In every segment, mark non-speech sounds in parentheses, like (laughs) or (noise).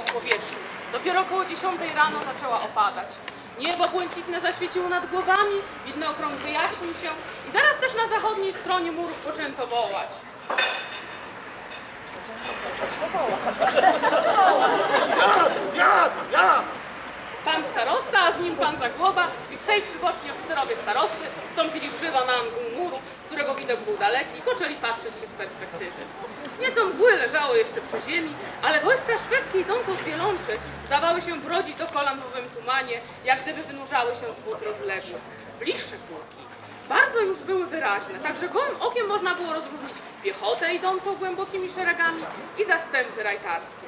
w powietrzu. Dopiero około 10 rano zaczęła opadać. Niebo błękitne zaświeciło nad głowami, widny okrąg wyjaśnił się i zaraz też na zachodniej stronie murów poczęto wołać. Pan starosta, a z nim pan Zagłoba i trzej przyboczni oficerowie starosty wstąpili żywo na z którego widok był daleki poczęli patrzeć się z perspektywy. Nieco mgły leżało jeszcze przy ziemi, ale wojska szwedzkie idące od Wielączy zdawały się brodzić do kolan w owym tumanie, jak gdyby wynurzały się z wód rozległych. Bliższe pułki bardzo już były wyraźne, także gołym okiem można było rozróżnić piechotę idącą głębokimi szeregami i zastępy rajtarskie.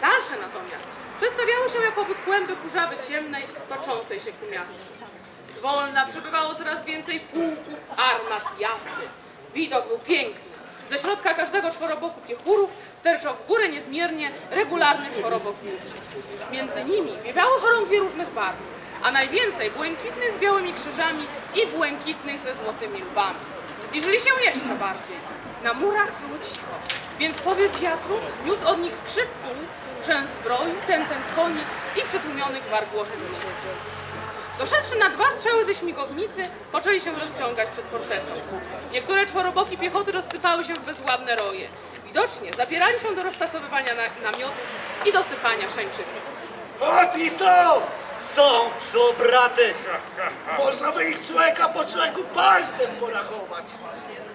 Dalsze natomiast przedstawiały się jakoby kłęby kurzawy ciemnej, toczącej się ku miastu. Zwolna przybywało coraz więcej pułków, armat, jazdy. Widok był piękny. Ze środka każdego czworoboku piechurów sterczał w górę niezmiernie regularny czworobok włóczy. Między nimi wiewały chorągwie różnych barw, a najwięcej błękitnych z białymi krzyżami i błękitnych ze złotymi lbami. Zbliżyli się jeszcze bardziej. Na murach było cicho, więc powiew wiatru niósł od nich skrzyp kół, rzęs zbroi, tentent koni i przytłumionych gwar głosów. Doszedłszy na dwa strzały ze śmigownicy, poczęli się rozciągać przed fortecą. Niektóre czworoboki piechoty rozsypały się w bezładne roje. Widocznie zabierali się do roztasowywania na, namiotów i dosypania szańczyków. Ci są! Są psobraty, Można by ich człowieka po człowieku palcem porachować.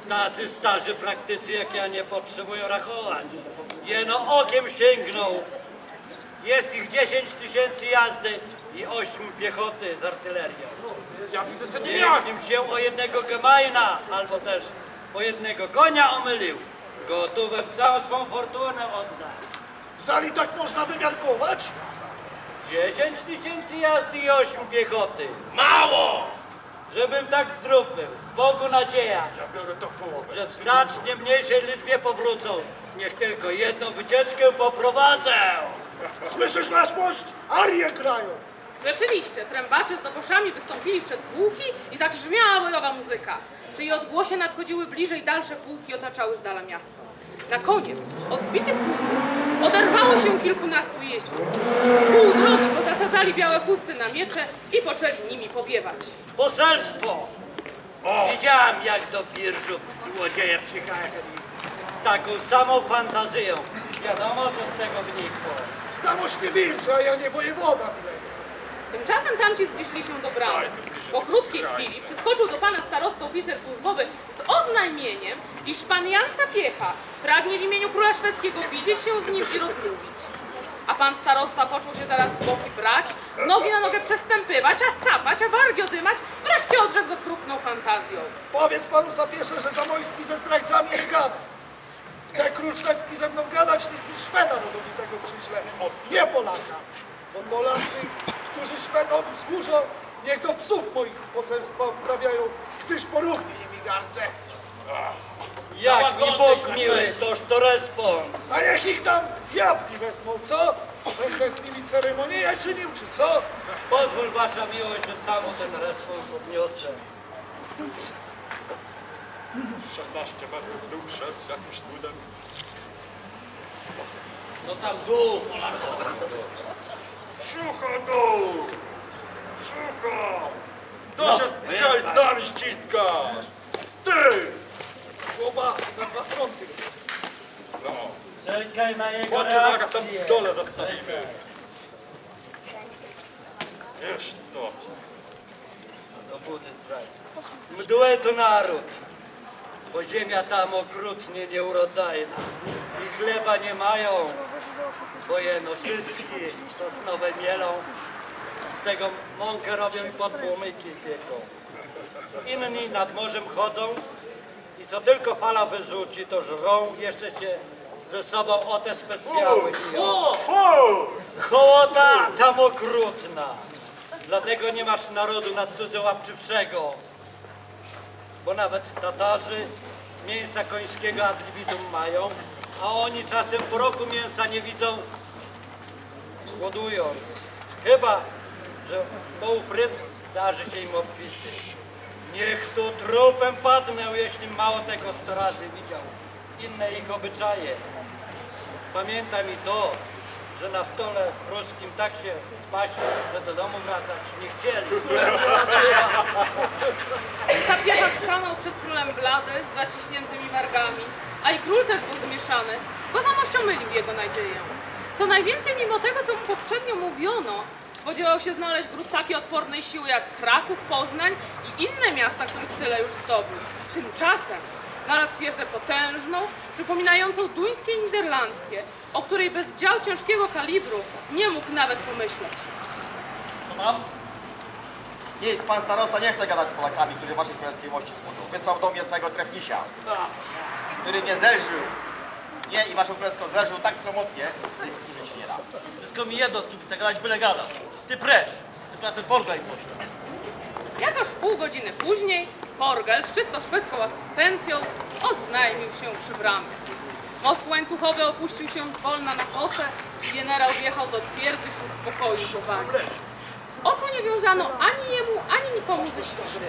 tacy starzy praktycy jak ja nie potrzebują rachować. Jeno okiem sięgną. Jest ich 10 tysięcy jazdy i 8 piechoty z artylerią. Ja widzę, że nie miałem. Jeśli się o jednego gemajna albo też o jednego konia omylił, gotówem całą swą fortunę oddać. Zali tak można wymiarkować? 10 tysięcy jazdy i 8 piechoty. Mało! Żebym tak zdrów był. Bogu nadzieja, Ja biorę to w połowę. że w znacznie mniejszej liczbie powrócą. Niech tylko jedną wycieczkę poprowadzę. Słyszysz nasz mość? Arie grają. Rzeczywiście, trębacze z doboszami wystąpili przed pułki i zagrzmiała bojowa muzyka. Przy jej odgłosie nadchodziły bliżej dalsze pułki, otaczały z dala miasto. Na koniec, od zbitych tłumów, oderwało się kilkunastu jeźdźców. Pół drogi pozasadzali białe chusty na miecze i poczęli nimi powiewać. Poselstwo! Widziałem jak do birżu złodzieje przyjechali. Z taką samą fantazją. Wiadomo, co z tego wynikło. Zamość nie wilczy, a ja nie wojewoda Wileński. Tymczasem tamci zbliżyli się do bramy. Po krótkiej chwili przyskoczył do pana starosty oficer służbowy z oznajmieniem, iż pan Jan Sapiecha pragnie w imieniu króla szwedzkiego widzieć się z nim i rozmówić. A pan starosta począł się zaraz w boki brać, z nogi na nogę przestępywać, a sapać, a wargi odymać, wreszcie odrzekł z okrutną fantazją. Powiedz panu zapieszę, że Zamojski ze zdrajcami nie gada. Chce król szwedzki ze mną gadać, niech mi Szweda rodowitego przyśle, nie Polaka. Bo Polacy, którzy Szwedom służą, niech do psów moich poselstwa odprawiają, gdyż poruchnie nimi gardzę. Jak mi Bóg miły, toż to respons. A niech ich tam w diabli wezmą, co? Będę z nimi ceremonię czynił, czy co? Pozwól wasza miłość, że samo ten respons odniosę. 16 metrów dół z jakimś cudem. No tam dół, Polakowa. Szuka dół! Szuka! Doszedł No, no, wie pan. nami ściska! Ty! Głowa na dwa fronty. No, Czekaj na jego patrzę jak tam reakcję. w dole zostawimy. Wiesz to. To buty zdrajcy. Mdłe to naród, bo ziemia tam okrutnie nieurodzajna. I chleba nie mają, bo jeno szybki, sosnowe mielą. Z tego mąkę robią i podpłomyki pieką. Inni nad morzem chodzą i co tylko fala wyrzuci, to żrą jeszcze cię ze sobą o te specjały biją. Hołota tam okrutna. Dlatego nie masz narodu nad cudzołapczywszego. Bo nawet Tatarzy mięsa końskiego ad libitum mają, a oni czasem po roku mięsa nie widzą, głodując. Chyba, że połów ryb zdarzy się im obfity. Niech tu trupem padnę, jeśli mało tego sto razy widział. Inne ich obyczaje. Pamiętaj mi to, że na stole pruskim tak się spaśli, że do domu wracać nie chcieli. (laughs) Zapiecha stanął przed królem blady z zaciśniętymi wargami, a i król też był zmieszany, bo zamość omylił jego nadzieję. Co najwięcej, mimo tego, co mu poprzednio mówiono, spodziewał się znaleźć gród takiej odpornej siły jak Kraków, Poznań i inne miasta, których tyle już zdobył. Tymczasem znalazł twierdzę potężną, przypominającą duńskie i niderlandzkie, o której bez dział ciężkiego kalibru nie mógł nawet pomyśleć. Co mam? Nic, pan starosta nie chce gadać z Polakami, którzy waszej królewskiej mości służą. Wysłał do mnie swojego trefnisia, który mnie zelżył. Nie i waszą królewską zelżył tak sromotnie, że się nie da. Wszystko mi jedno, z kim chce gadać, byle gada. Ty precz! Tymczasem porgaj pośle. Jakoż pół godziny później Forgel z czysto szwedzką asystencją oznajmił się przy bramie. Most łańcuchowy opuścił się zwolna na fosę i generał wjechał do twierdzy wśród spokoju i powagi. Oczu nie wiązano ani jemu, ani nikomu ze świty.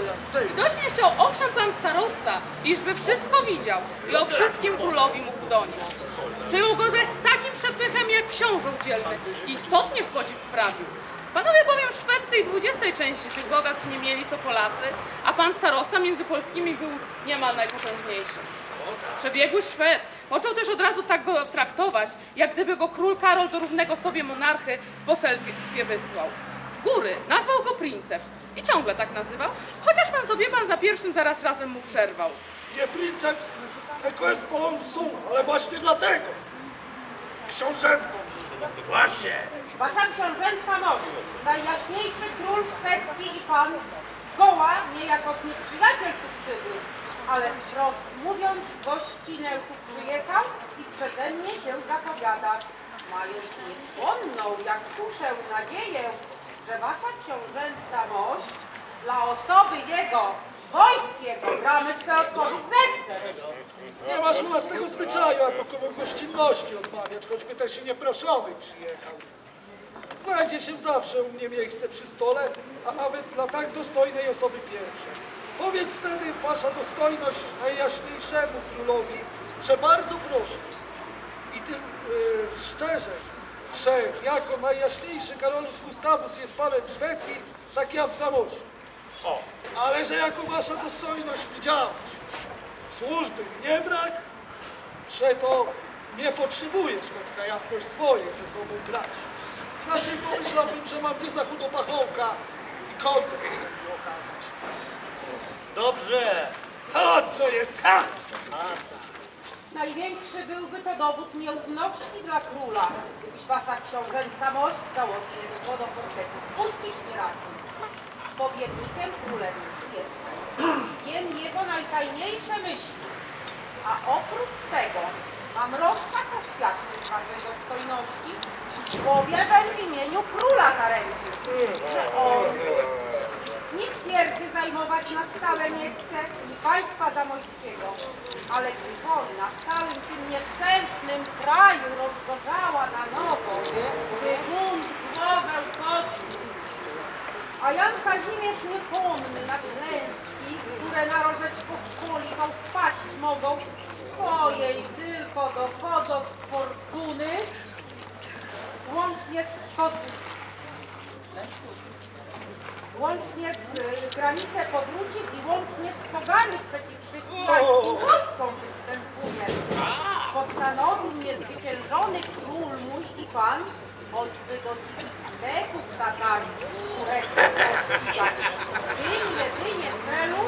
Widocznie chciał owszem pan starosta, iżby wszystko widział i o wszystkim królowi mógł donieść. Przyjął go zaś z takim przepychem jak książę dzielny i istotnie wchodzi w prawie. Panowie bowiem szwedzcy i dwudziestej części tych bogactw nie mieli co Polacy, a pan starosta między Polskimi był niemal najpotężniejszy. Przebiegły Szwed począł też od razu tak go traktować, jak gdyby go król Karol do równego sobie monarchy w poselstwie wysłał. Z góry nazwał go princeps i ciągle tak nazywał, chociaż pan sobie pan za pierwszym zaraz razem mu przerwał. Nie princeps, tylko jest polą sum, ale właśnie dlatego. Książętą. Właśnie! Wasza książęca mość, najjaśniejszy król szwedzki i pan, zgoła nie jako nieprzyjaciel tu przybył, ale wprost mówiąc, gościnę tu przyjechał i przeze mnie się zapowiada, mając niepłonną jak kuszę nadzieję, że wasza książęca mość dla osoby jego, wojskiego, bramy swe otworzyć zechcesz. Nie masz u nas tego zwyczaju, aby komu gościnności odmawiać, choćby też i nieproszony przyjechał. Znajdzie się zawsze u mnie miejsce przy stole, a nawet dla tak dostojnej osoby pierwszej. Powiedz wtedy, wasza dostojność najjaśniejszemu królowi, że bardzo proszę i tym e, szczerze, że jako najjaśniejszy Karolus Gustavus jest panem w Szwecji, tak ja w Zamościu. O, Ale że jako wasza dostojność widziała, służby nie brak, przeto nie potrzebuje szwedzka jasność swoje ze sobą brać. Inaczej pomyślałbym, że mam nie za chudo pachołka i kontekst sobie okazać. Dobrze, A co jest? Ha! Największy byłby to dowód nieufności dla króla, gdybyś wasza książęca mość załogi jego do fortecy wpuścić nie raczył. Powiernikiem królewski jestem. Wiem jego najtajniejsze myśli. A oprócz tego mam rozkaz słowia w imieniu króla zaręczyć, że on Nikt twierdzy zajmować na stałe nie chce, ni państwa zamojskiego. Ale gdy wojna w całym tym nieszczęsnym kraju rozgorzała na nowo, gdy bunt głowę podniósł, a Jan Kazimierz niepomny na klęski, które na Rzeczpospolitą spaść mogą, swojej tylko dochodzą z fortuny, łącznie z koz- łącznie z y, granicę powrócił i łącznie z pogany przeciw chrześcijańskim wojskom występuje. Postanowił niezwyciężony król mój i pan, choćby do dzikich stepów tatarskich tureckie pościgać. W tym jedynie celu,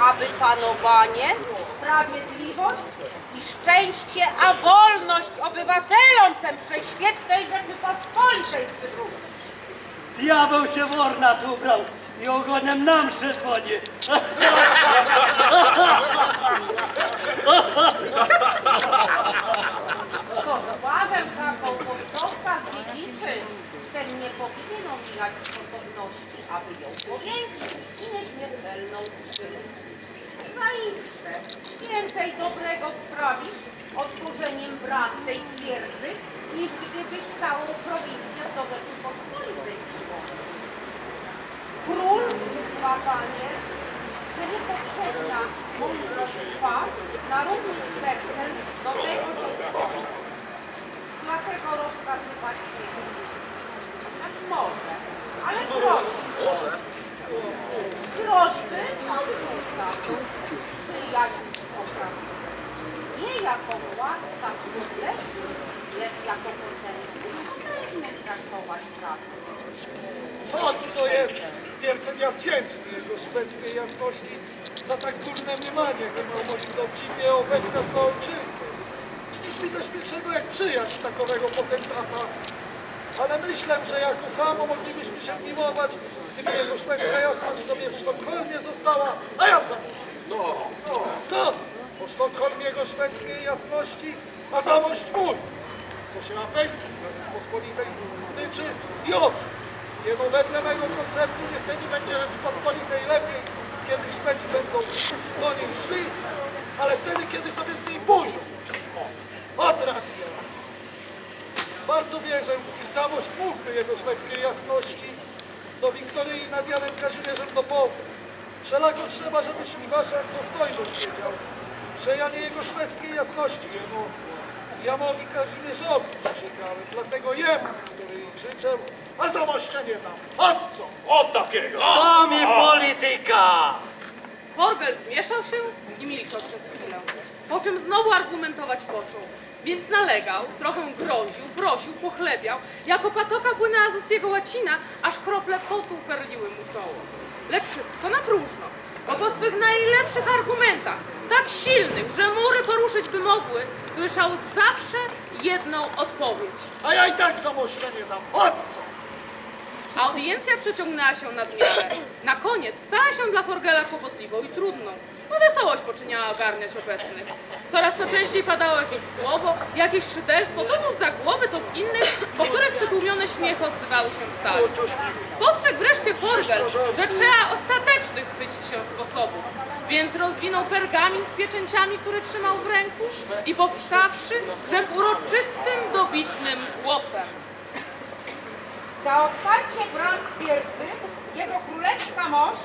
aby panowanie, sprawiedliwość i szczęście, a wolność obywatelom tej prześwietnej Rzeczypospolitej przywrócić. diabeł się w ornat ubrał i ogonem nam przedzwoni. (laughs) słowa, Panie, że niepotrzebna mądrość Twa na równi z sercem do tego, co tworzy. Dlatego rozkazywać nie Aż może, ale prosi. Groźby odrzuca. Przyjaźń obraca jako władca królewski, lecz jako potencjał należny traktować pracę. To, co jest wielce ja wdzięczny jego szwedzkiej jasności za tak górne mniemanie chyba o moim dowcipie o wegnę do ojczyzny. Nic mi też milszego jak przyjaźń takowego potentata. Ale myślę, że jako samo moglibyśmy się miłować, gdyby jego szwedzka jasność sobie w Sztokholmie została, a ja w Zamościu. No, no, co? Po Sztokholm jego szwedzkiej jasności, a Zamość mój. Co się afektu Rzeczpospolitej tyczy i oczy. Jeno wedle mego konceptu nie wtedy będzie Rzeczpospolitej lepiej, kiedy Szwedzi będą do niej szli, ale wtedy, kiedy sobie z niej pójdą. O, od racja. Bardzo wierzę, iż Zamość mógłby jego szwedzkiej jasności do Wiktoryi nad Janem Kazimierzem dopomóc. Wszelako trzeba, żeby Śliwasza dostojność wiedział, że ja nie jego szwedzkiej jasności, jemu Janowi Kazimierzowi przysięgałem, dlatego jemu, który ich życzę, a Zamościa nie dam. Chodź co? O takiego! To mi polityka! Forgel zmieszał się i milczał przez chwilę, po czym znowu argumentować począł. Więc nalegał, trochę groził, prosił, pochlebiał, jako patoka płynęła z ust jego łacina, aż krople potu uperliły mu czoło. Lecz wszystko na próżno, bo po swych najlepszych argumentach, tak silnych, że mury poruszyć by mogły, słyszał zawsze jedną odpowiedź. A ja i tak nie dam. Co? Audiencja przeciągnęła się nad miarę. Na koniec stała się dla Forgela kłopotliwą i trudną. No wesołość poczyniała ogarniać obecnych. Coraz to częściej padało jakieś słowo, jakieś szyderstwo, to z za głowy, to z innych, po których przytłumione śmiechy odzywały się w sali. Spostrzegł wreszcie Forgel, że trzeba ostatecznych chwycić się sposobów. Więc rozwinął pergamin z pieczęciami, który trzymał w ręku i powstawszy, rzekł uroczystym, dobitnym głosem. Za otwarcie bram twierdzy jego królewska mość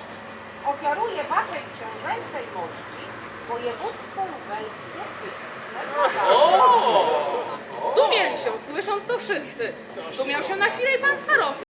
ofiaruje waszej książęcej mości województwo lubelskie. Zdumieli się, słysząc to wszyscy. Zdumiał się na chwilę i pan starosta.